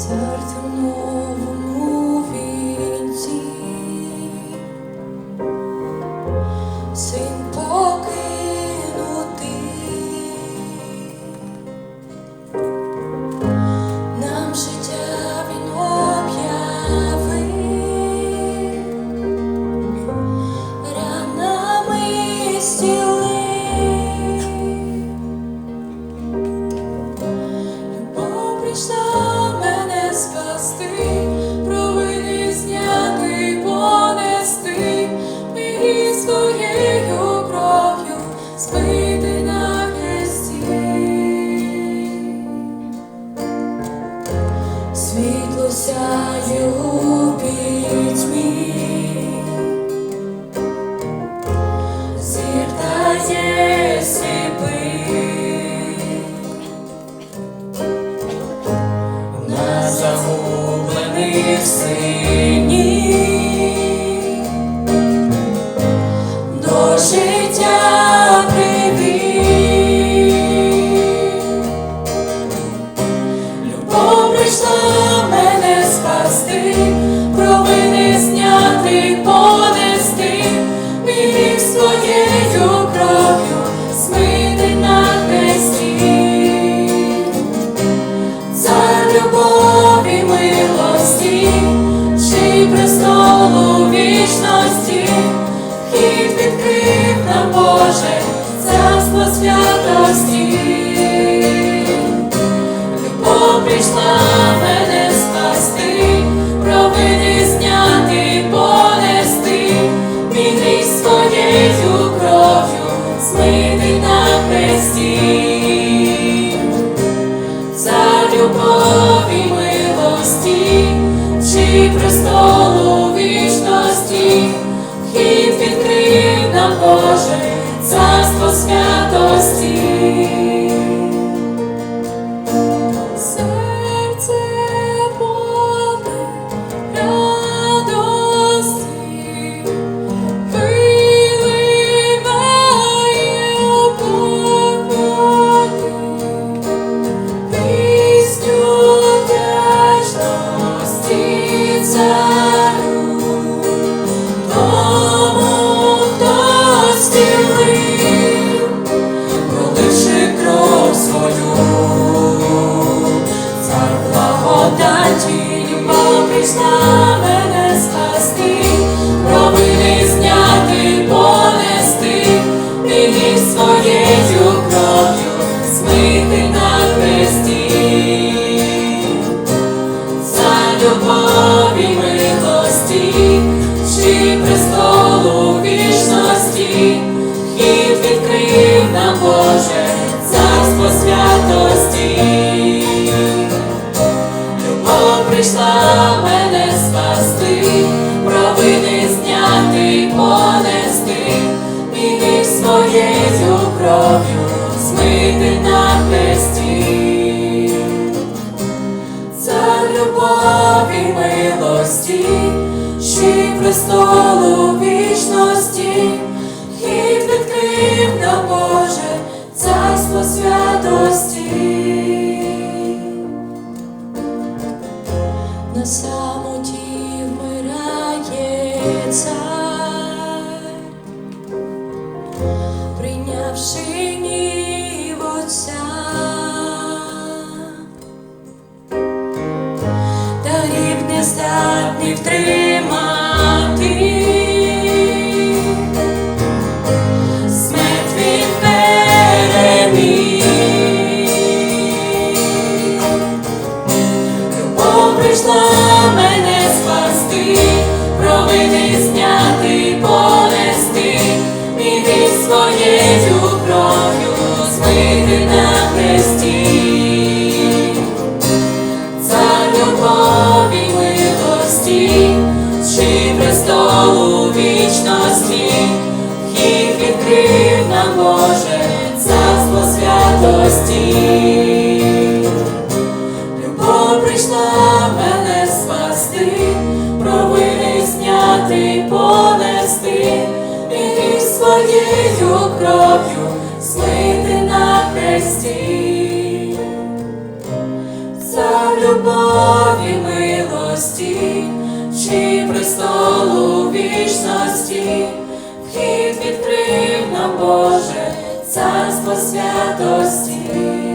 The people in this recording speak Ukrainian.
серце новому вінці, син покинутий, нам життя він об'яв. твоєю кров'ю спити на хресті. світло сяє у пітьмі. життя прийди, любов прийшла мене спасти, провини зняти, понести, мій вік своє. нам, Боже, царство святості, любов прийшла мене спасти, провини зняти, понести, Мій своєю кров'ю змити на хресті, за любові милості, чи престолу. радості на самоті вмирає цар, прийнявши ні отця. Та рівне здатні втримати Коли не твоєю кров'ю змити на хресті, за любові милості, чи престолу вічності, вхід відкрив нам Боже, царство святості.